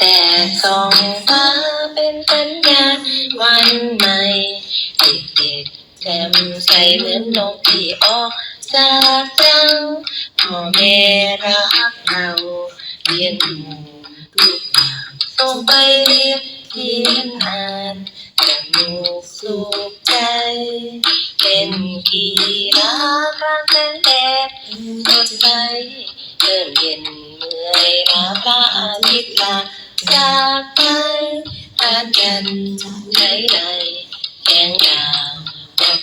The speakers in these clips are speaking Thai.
แต่ส่องฟ้าเป็นสัญญาวันใหม่เด็กๆแจ่มใสเหมือนนกที่ออกจากรังพ่อแม่รักเราเลี้ยงดูทุกอย่างส่งไปเรียนเขียนอ่านสนุกสุขใจ เป็นกีฬากลางแสงแดดสดใสเริ่มเย็นเมื่อยล้าพระอาทิตย์ลา จากไปพระจันทร์ไหลไหลแสงดาววับ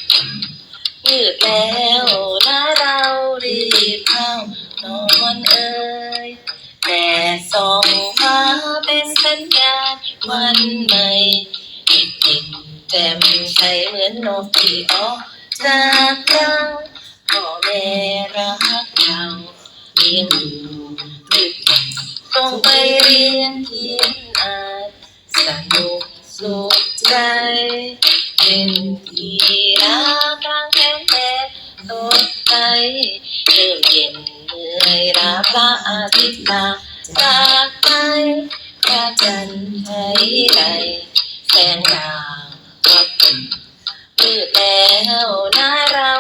มืดแล้วนะเรารีบเข้านอนเอ่ยแต่ส่องฟ้าเป็นสัญญาณวันใหม่เด็กๆแจ่มใสเหมือนนกที่ออกจากรังพ่อแม่รักเราเลี้ยงดูทุก อย่างไปเรียนเขียนอ่านสนุกสุขใจเป็นกีฬากลางแจ้งแดดสดใสเริ่มเย็นเมื่อยล้าพระอาทิตย์ลาจากไปพระจันทร์ไหลไหลแสงดาววับมืดแล้วนะเรา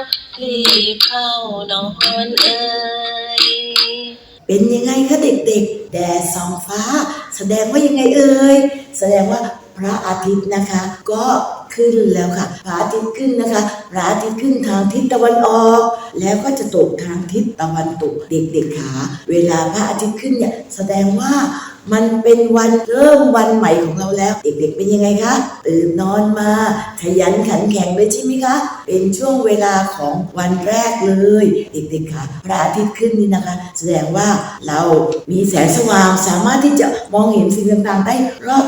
รีบเข้านอนเอ่ย เป็นยังไงคะเด็กๆ แดดส่องฟ้า แสดงว่ายังไงเอ่ย แสดงว่าพระอาทิตย์นะคะ ก็ขึ้นแล้วค่ะ พระอาทิตย์ขึ้นนะคะ พระอาทิตย์ขึ้นทางทิศตะวันออก แล้วก็จะตกทางทิศตะวันตก เด็กๆขาเวลาพระอาทิตย์ขึ้นเนี่ยแสดงว่า มันเป็นวันเริ่มวันใหม่ของเราแล้ว เด็กๆเป็นยังไงคะตื่นนอนมาขยันขันแข็งเลยใช่ไหมคะ เป็นช่วงเวลาของวันแรกเลย เด็กๆค่ะ พระอาทิตย์ขึ้นนี่นะคะ แสดงว่าเรามีแสงสว่างสามารถที่จะมองเห็นสิ่งต่างๆได้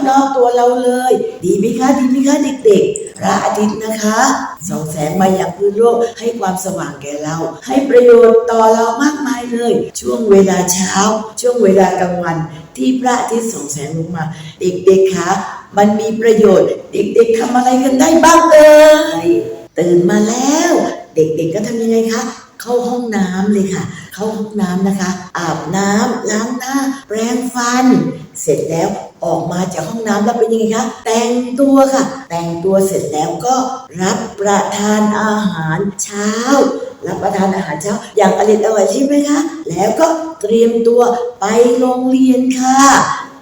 รอบๆตัวเราเลย ดีไหมคะดีไหมคะเด็กๆพระอาทิตย์นะคะส่องแสงมาอย่างพื้นโลกให้ความสว่างแก่เรา ให้ประโยชน์ต่อเรามากมายเลย ช่วงเวลาเช้า ช่วงเวลากลางวัน ที่พระอาทิตย์ส่องแสงลงมา เด็กๆคะมันมีประโยชน์ เด็กๆทำอะไรกันได้บ้างเอ่ยตื่นมาแล้ว เด็กๆก็ทำยังไงคะเข้าห้องน้ำเลยค่ะ เข้าห้องน้ำนะคะ อาบน้ำล้างหน้า แปรงฟัน เสร็จแล้วออกมาจากห้องน้ำแล้วเป็นยังไงคะ แต่งตัวค่ะ แต่งตัวเสร็จแล้วก็รับประทานอาหารเช้า รับประทานอาหารเช้า อย่างอร่อยอร่อยใช่ไหมคะ แล้วก็เตรียมตัวไปโรงเรียนค่ะ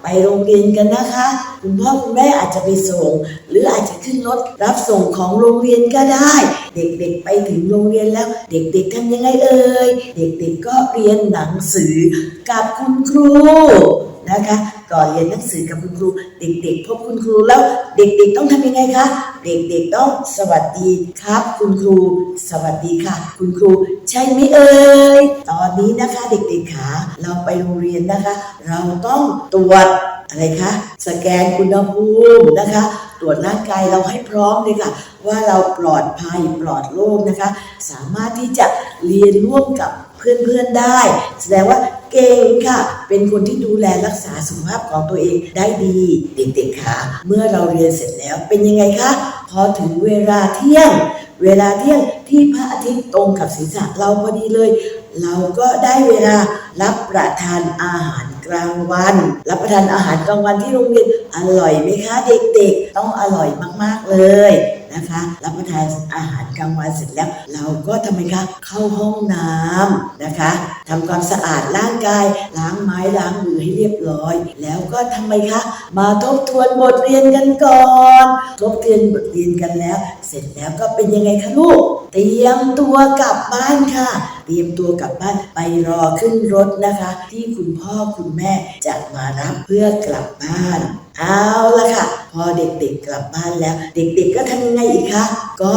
ไปโรงเรียนกันนะคะ คุณพ่อคุณแม่อาจจะไปส่ง หรืออาจจะขึ้นรถรับส่งของโรงเรียนก็ได้ เด็กๆไปถึงโรงเรียนแล้ว เด็กๆทำยังไงเอ่ยเด็กๆก็เรียนหนังสือกับคุณครูนะคะ ก่อนเรียนหนังสือกับคุณครู เด็กๆพบคุณครูแล้วเด็กๆต้องทำยังไงคะ เด็กๆต้องสวัสดีครับ คุณครู สวัสดีค่ะ คุณครู ใช่ไหมเอ่ยตอนนี้นะคะเด็กๆขาเราไปโรงเรียนนะคะ เราต้องตรวจอะไรคะสแกนอุณหภูมินะคะ ตรวจร่างกายเราให้พร้อมเลยค่ะ ว่าเราปลอดภัยปลอดโรคนะคะ สามารถที่จะเรียนร่วมกับ เพื่อนๆได้ แสดงว่าเก่งค่ะ เป็นคนที่ดูแลรักษาสุขภาพของตัวเองได้ดีเด็กๆค่ะ เมื่อเราเรียนเสร็จแล้วเป็นยังไงคะพอถึงเวลาเที่ยง เวลาเที่ยงที่พระอาทิตย์ตรงกับศีรษะเราพอดีเลย เราก็ได้เวลารับประทานอาหารกลางวัน รับประทานอาหารกลางวันที่โรงเรียนอร่อยไหมคะ เด็กๆ ต้องอร่อยมากๆเลย นะคะ รับประทานอาหารกลางวันเสร็จแล้ว เราก็ทำไมคะเข้าห้องน้ำนะคะทำความสะอาดร่างกายล้างไม้ล้างมือให้เรียบร้อย แล้วก็ทำไมคะ มาทบทวนบทเรียนกันก่อน ทบทวนบทเรียนกันแล้ว เสร็จแล้วก็เป็นยังไงคะลูก เตรียมตัวกลับบ้านค่ะ เตรียมตัวกลับบ้านไปรอขึ้นรถนะคะ ที่คุณพ่อคุณแม่จะมารับเพื่อกลับบ้านเอาละค่ะ พอเด็กๆกลับบ้านแล้ว เด็กๆก็ทำยังไงอีกคะก็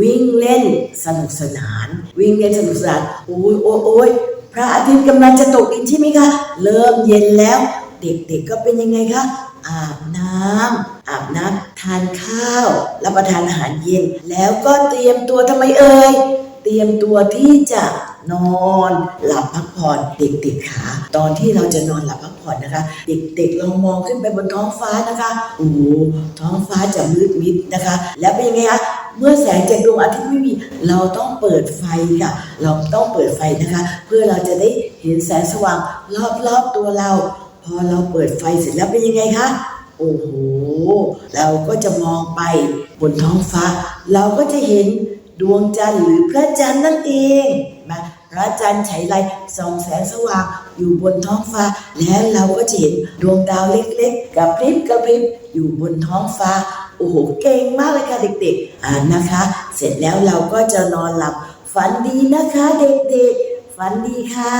วิ่งเล่นสนุกสนาน วิ่งเล่นสนุกสนานโอ้ยโอ้ยโอ้ยพระอาทิตย์กำลังจะตกดินใช่ไหมคะ เริ่มเย็นแล้ว เด็กๆก็เป็นยังไงคะ อาบน้ำอาบน้ำทานข้าว รับประทานอาหารเย็น แล้วก็เตรียมตัวทำไมเอ่ยเตรียมตัวที่จะนอนหลับพักผ่อนเด็กๆขาตอนที่เราจะนอนหลับพักผ่อนนะคะ เด็กๆลองมองขึ้นไปบนท้องฟ้านะคะโอ้โหท้องฟ้าจะมืดมิดนะคะ แล้วเป็นยังไงคะเมื่อแสงจากดวงอาทิตย์ไม่มีเราต้องเปิดไฟค่ะ เราต้องเปิดไฟนะคะ เพื่อเราจะได้เห็นแสงสว่างรอบๆตัวเรา พอเราเปิดไฟเสร็จแล้วเป็นยังไงคะ โอ้โห เราก็จะมองไปบนท้องฟ้า เราก็จะเห็นดวงจันทร์หรือพระจันทร์นั่นเองนะพระจันทร์ฉายไรส่องแสงสว่างอยู่บนท้องฟ้า แล้วเราก็จะเห็นดวงดาวเล็กๆกับพริบกระพริบอยู่บนท้องฟ้า โอ้โห เก่งมากเลยค่ะเด็กๆ อ่านะคะ เสร็จแล้วเราก็จะนอนหลับฝันดีนะคะเด็กๆ ฝันดีค่ะ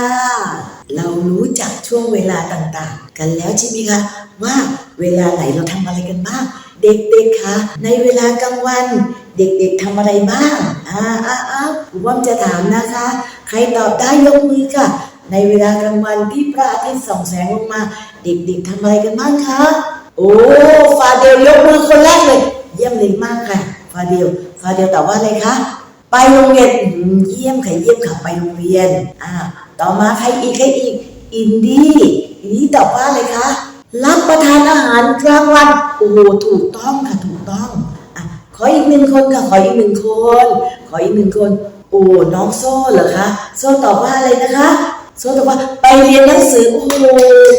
เรารู้จักช่วงเวลาต่างๆ กันแล้วใช่ไหมคะ ว่าเวลาไหนเราทำอะไรกันบ้าง เด็กๆคะในเวลากลางวัน เด็กๆทำอะไรบ้างอ่าอ่าอ่าผมว่าจะถามนะคะ ใครตอบได้ยกมือค่ะ ในเวลากลางวันที่พระอาทิตย์ส่องแสงลงมา เด็กๆทำอะไรกันบ้างคะโอ้ฟาเดลยกมือคนแรกเลย เยี่ยมเลยมากค่ะฟาเดลฟาเดลตอบว่าอะไรคะ ไปโรงเรียนเยี่ยมค่ะเยี่ยมค่ะไปโรงเรียนอ่าต่อมาใครอีกใครอีกอินดี้อินดี้ตอบว่าอะไรคะรับประทานอาหารกลางวันโอ้โหถูกต้องค่ะถูกต้องอะขออีกหนึ่งคนค่ะขออีกหนึ่งคน ขออีกหนึ่งคน โอ้น้องโซ่เหรอคะโซ่ตอบว่าอะไรนะคะโซ่ตอบว่าไปเรียนหนังสือโอ้โห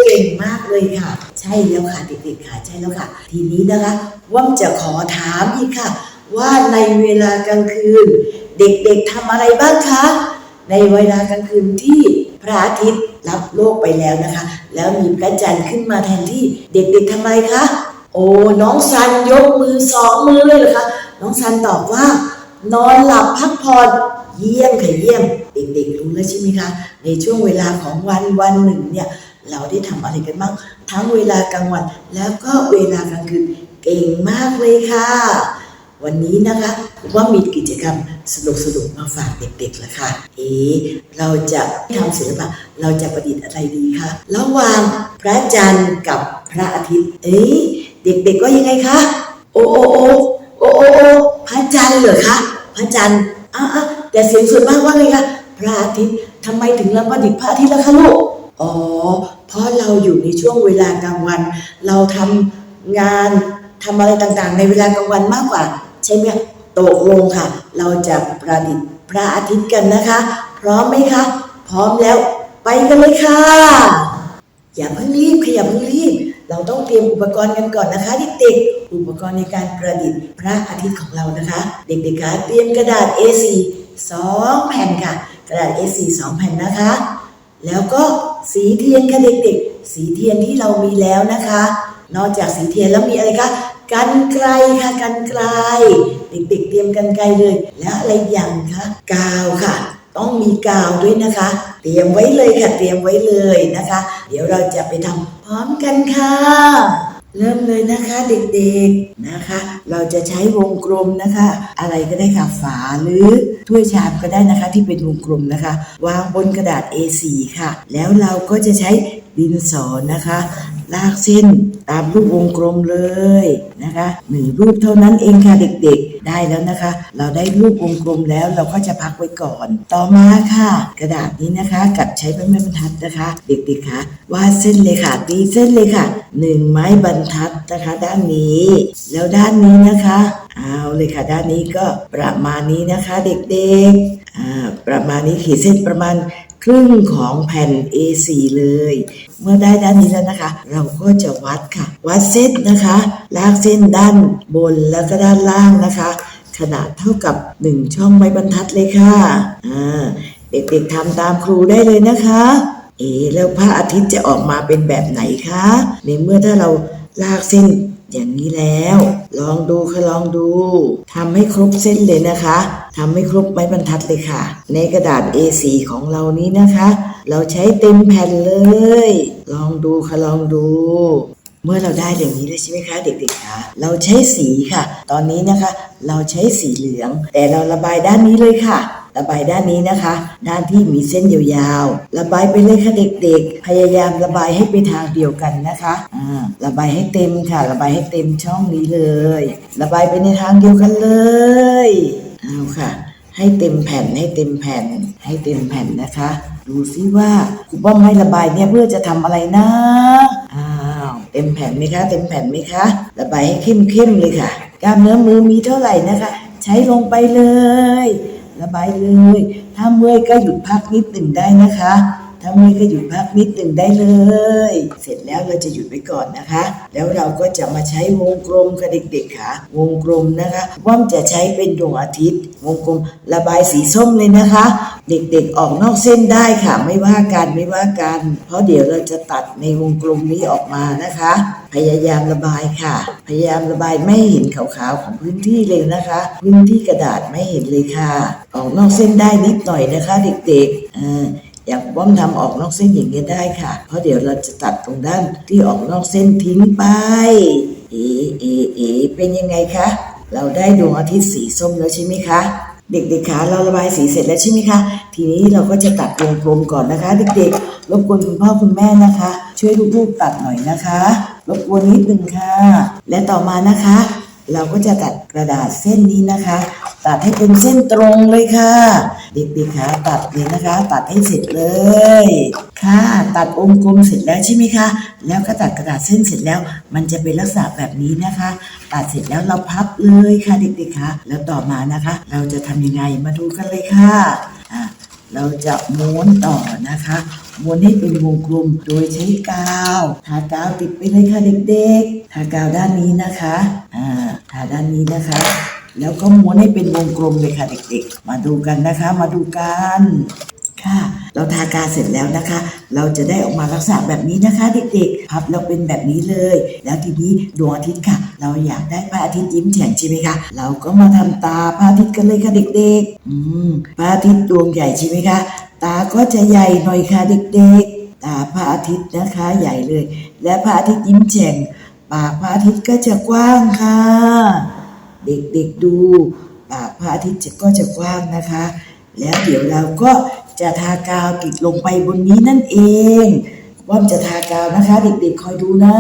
เก่งมากเลยค่ะ ใช่แล้วค่ะเด็กๆค่ะใช่แล้วค่ะ ทีนี้นะคะว่ามจะขอถามอีกค่ะ ว่าในเวลากลางคืน เด็กๆทำอะไรบ้างคะ ในเวลากลางคืนที่พระอาทิตย์รับโลกไปแล้วนะคะ แล้วมีพระจันทร์ขึ้นมาแทนที่เด็กๆทำไมคะ โอ้น้องซันยกมือสองมือเลยเหรอคะน้องซันตอบว่า นอนหลับพักผ่อนเยี่ยมค่ะเยี่ยม เด็กๆรู้แล้วใช่ไหมคะ ในช่วงเวลาของวันวันหนึ่งเนี่ยเราได้ทำอะไรกันบ้างทั้งเวลากลางวัน แล้วก็เวลากลางคืนเก่งมากเลยค่ะ วันนี้นะคะว่ามีกิจกรรม สนุกๆมาฝากเด็กๆละค่ะ เอ๊ะเราจะทำศิลปะเราจะประดิษฐ์อะไรดีคะระหว่างพระจันทร์กับพระอาทิตย์ เอ๊เด็กๆว่ายังไงคะโอ้โอ้โอ้โอ้โอ้โอพระจันทร์เหรอคะพระจันทร์อะอะแต่เสียงส่วนมากว่าไงคะพระอาทิตย์ทำไมถึงเราประดิษฐ์พระอาทิตย์ล่ะคะลูกอ๋อ เพราะเราอยู่ในช่วงเวลากลางวัน เราทำงานทำอะไรต่างๆ ในเวลากลางวันมากกว่า ใช่ไหม ตกลงค่ะ เราจะประดิษฐ์พระอาทิตย์กันนะคะ พร้อมไหมคะ พร้อมแล้วไปกันเลยค่ะ อย่าเพิ่งรีบค่ะอย่าเพิ่งรีบ เราต้องเตรียมอุปกรณ์กันก่อนนะคะเด็กๆอุปกรณ์ในการประดิษฐ์พระอาทิตย์ของเรานะคะ เด็กๆคะเตรียมกระดาษ A4 สองแผ่นค่ะ กระดาษ A4 สองแผ่นนะคะ แล้วก็สีเทียนค่ะเด็กๆ สีเทียนที่เรามีแล้วนะคะ นอกจากสีเทียนแล้วมีอะไรคะ กันไกลค่ะกันไกล เด็กๆเตรียมกันไกลเลย แล้วอะไรอย่างคะกาวค่ะ ต้องมีกาวด้วยนะคะ เตรียมไว้เลยค่ะเตรียมไว้เลยนะคะ เดี๋ยวเราจะไปทำพร้อมกันค่ะ เริ่มเลยนะคะเด็กๆนะคะเราจะใช้วงกลมนะคะ อะไรก็ได้ค่ะฝาหรือถ้วยชามก็ได้นะคะ ที่เป็นวงกลมนะคะ วางบนกระดาษ A4 ค่ะ แล้วเราก็จะใช้ดินสอนะคะ ลากเส้นตามรูปวงกลมเลยนะคะหนึ่งรูปเท่านั้นเองค่ะเด็กๆ ได้แล้วนะคะ เราได้รูปวงกลมแล้วเราก็จะพักไว้ก่อน ต่อมาค่ะ กระดาษนี้นะคะ กับใช้ไม้บรรทัดนะคะ เด็กๆคะวาดเส้นเลยค่ะตีเส้นเลยค่ะหนึ่งไม้บรรทัดนะคะ ด้านนี้ แล้วด้านนี้นะคะ เอาเลยค่ะด้านนี้ก็ประมาณนี้นะคะเด็กๆ ประมาณนี้ขีดเส้นประมาณครึ่งของแผ่น A4 เลย เมื่อได้ด้านนี้แล้วนะคะ เราก็จะวัดค่ะ วัดเส้นนะคะ ลากเส้นด้านบนแล้วก็ด้านล่างนะคะ ขนาดเท่ากับ 1 ช่องไม้บรรทัดเลยค่ะเด็กๆทำตามครูได้เลยนะคะ เอ๊ะแล้วพระอาทิตย์จะออกมาเป็นแบบไหนคะ ในเมื่อถ้าเราลากเส้น อย่างนี้แล้ว ลองดูค่ะลองดูทำให้ครบเส้นเลยนะคะทำให้ครบไม้บรรทัดเลยค่ะ ในกระดาษ A4 ของเรานี้นะคะ เราใช้เต็มแผ่นเลย ลองดูค่ะลองดูเมื่อเราได้อย่างนี้แล้วใช่ไหมคะเด็กๆคะเราใช้สีค่ะ ตอนนี้นะคะ เราใช้สีเหลือง แต่เราระบายด้านนี้เลยค่ะ ระบายด้านนี้นะคะ ด้านที่มีเส้นยาวๆ ระบายไปเลยค่ะเด็กๆ พยายามระบายให้ไปทางเดียวกันนะคะอ่าระบายให้เต็มค่ะ ระบายให้เต็มช่องนี้เลย ระบายไปในทางเดียวกันเลยเอาค่ะ ให้เต็มแผ่นให้เต็มแผ่น ให้เต็มแผ่นนะคะ ดูซิว่าครูป้อมให้ระบายเนี่ยเพื่อจะทำอะไรนะอ้าวเต็มแผ่นไหมคะ เต็มแผ่นไหมคะ ระบายให้เข้มๆเลยค่ะกล้ามเนื้อมือมีเท่าไหร่นะคะ ใช้ลงไปเลย ระบายเลย ถ้าเมื่อยก็หยุดพักนิดหนึ่งได้นะคะ ถ้าเมื่อยก็หยุดพักนิดหนึ่งได้เลย เสร็จแล้วเราจะหยุดไว้ก่อนนะคะ แล้วเราก็จะมาใช้วงกลมค่ะเด็กๆค่ะ วงกลมนะคะว่อมจะใช้เป็นดวงอาทิตย์ วงกลมระบายสีส้มเลยนะคะ เด็กๆออกนอกเส้นได้ค่ะ ไม่ว่ากันไม่ว่ากัน เพราะเดี๋ยวเราจะตัดในวงกลมนี้ออกมานะคะ พยายามระบายค่ะ พยายามระบายไม่เห็นขาวๆของพื้นที่เลยนะคะ พื้นที่กระดาษไม่เห็นเลยค่ะ ออกนอกเส้นได้นิดหน่อยนะคะ เด็กๆอ่าอย่างบ้อมทำออกนอกเส้นอย่างเงี้ยได้ค่ะ เพราะเดี๋ยวเราจะตัดตรงด้านที่ออกนอกเส้นทิ้งไป เอ เอ เอ เป็นยังไงคะ เราได้ดวงอาทิตย์สีส้มแล้วใช่ไหมคะ เด็กๆคะเราระบายสีเสร็จแล้วใช่ไหมคะ ทีนี้เราก็จะตัดวงกลมก่อนนะคะ เด็กๆ รบกวนคุณพ่อคุณแม่นะคะ ช่วยลูกๆตัดหน่อยนะคะ รบกวนนิดนึงค่ะ และต่อมานะคะ เราก็จะตัดกระดาษเส้นนี้นะคะ ตัดให้เป็นเส้นตรงเลยค่ะเด็กๆคะตัดเลยนะคะ ตัดให้เสร็จเลย ค่ะ ตัดวงกลมเสร็จแล้วใช่ไหมคะ แล้วก็ตัดกระดาษเส้นเสร็จแล้ว มันจะเป็นลักษณะแบบนี้นะคะ ตัดเสร็จแล้วเราพับเลยค่ะเด็กๆคะแล้วต่อมานะคะ เราจะทำยังไงมาดูกันเลยค่ะเราจะม้วนต่อนะคะ ม้วนให้เป็นวงกลมโดยใช้กาว ทากาวติดไปเลยค่ะเด็กๆ ทากาวด้านนี้นะคะ อ่า ทาด้านนี้นะคะ แล้วก็ม้วนให้เป็นวงกลมเลยค่ะเด็กๆ มาดูกันนะคะ มาดูกัน ค่ะ เราทากาเสร็จแล้วนะคะ เราจะได้ออกมาลักษณะแบบนี้นะคะ เด็กๆ พับเราเป็นแบบนี้เลย แล้วทีนี้ดวงอาทิตย์ค่ะ เราอยากได้พระอาทิตย์ยิ้มแฉ่งใช่ไหมคะ เราก็มาทำตาพระอาทิตย์กันเลยค่ะเด็กๆ อืมพระอาทิตย์ดวงใหญ่ใช่ไหมคะ ตาก็จะใหญ่หน่อยค่ะเด็กๆ ตาพระอาทิตย์นะคะใหญ่เลย และพระอาทิตย์ยิ้มแฉ่งปากพระอาทิตย์ก็จะกว้างค่ะ เด็กๆดูปากพระอาทิตย์จะก็จะกว้างนะคะ แล้วเดี๋ยวเราก็ จะทากาวติดลงไปบนนี้นั่นเองว่อมจะทากาวนะคะ เด็กๆคอยดูนะ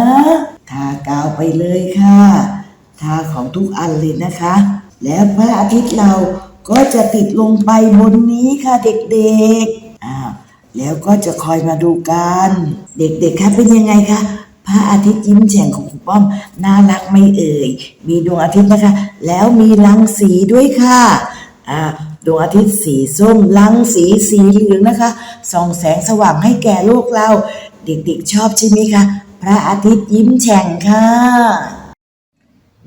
ทากาวไปเลยค่ะ ทาของทุกอันเลยนะคะ แล้วพระอาทิตย์เราก็จะติดลงไปบนนี้ค่ะเด็กๆอ้าวแล้วก็จะคอยมาดูกัน เด็กๆคะเป็นยังไงคะพระอาทิตย์ยิ้มแฉ่งของคุณป้อมน่ารักไม่เอ่ย มีดวงอาทิตย์นะคะ แล้วมีรังสีด้วยค่ะอ่า ดวงอาทิตย์สีส้มรังสีสีเหลืองนะคะ ส่องแสงสว่างให้แก่โลกเรา เด็กๆชอบใช่ไหมคะ พระอาทิตย์ยิ้มแฉ่งค่ะ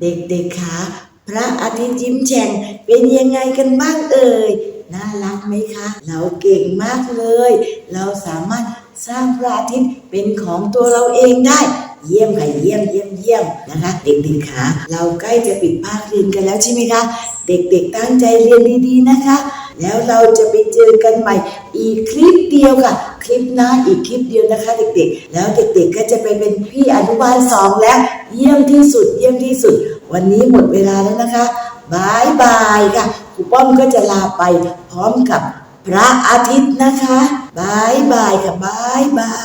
เด็กๆคะพระอาทิตย์ยิ้มแฉ่งเป็นยังไงกันบ้างเอ่ยน่ารักไหมคะ เราเก่งมากเลย เราสามารถสร้างพระอาทิตย์เป็นของตัวเราเองได้ เยี่ยมค่ะเยี่ยมเยี่ยมเยี่ยมนะคะ เด็กๆคะเราใกล้จะปิดภาคเรียนกันแล้วใช่ไหมคะ เด็กๆตั้งใจเรียนดีๆนะคะ แล้วเราจะไปเจอกันใหม่ อีกคลิปเดียวค่ะ คลิปหน้าอีกคลิปเดียวนะคะ เด็กๆ แล้วเด็กๆก็จะไปเป็นพี่อนุบาลสองแล้วเยี่ยมที่สุด เยี่ยมที่สุด วันนี้หมดเวลาแล้วนะคะบายบายค่ะครูป้อมก็จะลาไปพร้อมกับพระอาทิตย์นะคะบายบายค่ะบายบาย